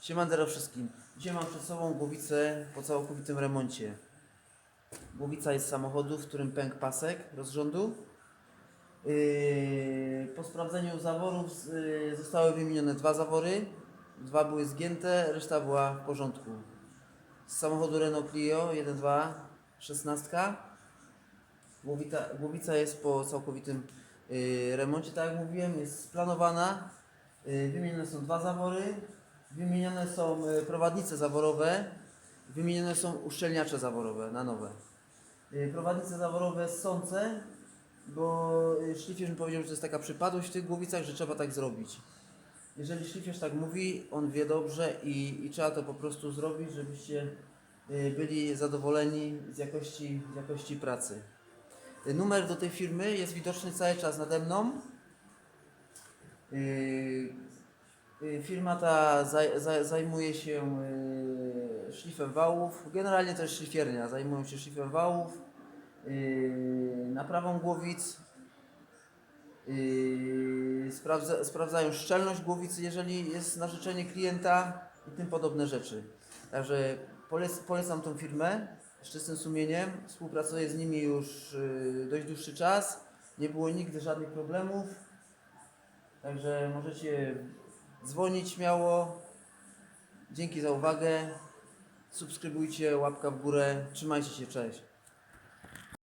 Siemandero wszystkim. Dzisiaj mam przed sobą głowicę po całkowitym remoncie. Głowica jest z samochodu, w którym pękł pasek rozrządu. Yy, po sprawdzeniu zaworów yy, zostały wymienione dwa zawory. Dwa były zgięte, reszta była w porządku. Z samochodu Renault Clio 1.2 16. Głowica, głowica jest po całkowitym yy, remoncie, tak jak mówiłem, jest splanowana. Yy, wymienione są dwa zawory, wymienione są yy, prowadnice zaworowe, wymienione są uszczelniacze zaworowe na nowe. Yy, prowadnice zaworowe sące, bo yy, szlifierz mi powiedział, że to jest taka przypadłość w tych głowicach, że trzeba tak zrobić. Jeżeli szlifierz tak mówi, on wie dobrze i, i trzeba to po prostu zrobić, żebyście byli zadowoleni z jakości, z jakości pracy. Numer do tej firmy jest widoczny cały czas nade mną. Firma ta zaj, zaj, zajmuje się yy, szlifem wałów. Generalnie jest szlifiernia. Zajmują się szlifem wałów, yy, naprawą głowic. Sprawdza, sprawdzają szczelność głowicy, jeżeli jest na życzenie klienta i tym podobne rzeczy. Także polec, polecam tą firmę z czystym sumieniem. Współpracuję z nimi już dość dłuższy czas. Nie było nigdy żadnych problemów. Także możecie dzwonić śmiało. Dzięki za uwagę. Subskrybujcie, łapka w górę. Trzymajcie się, cześć.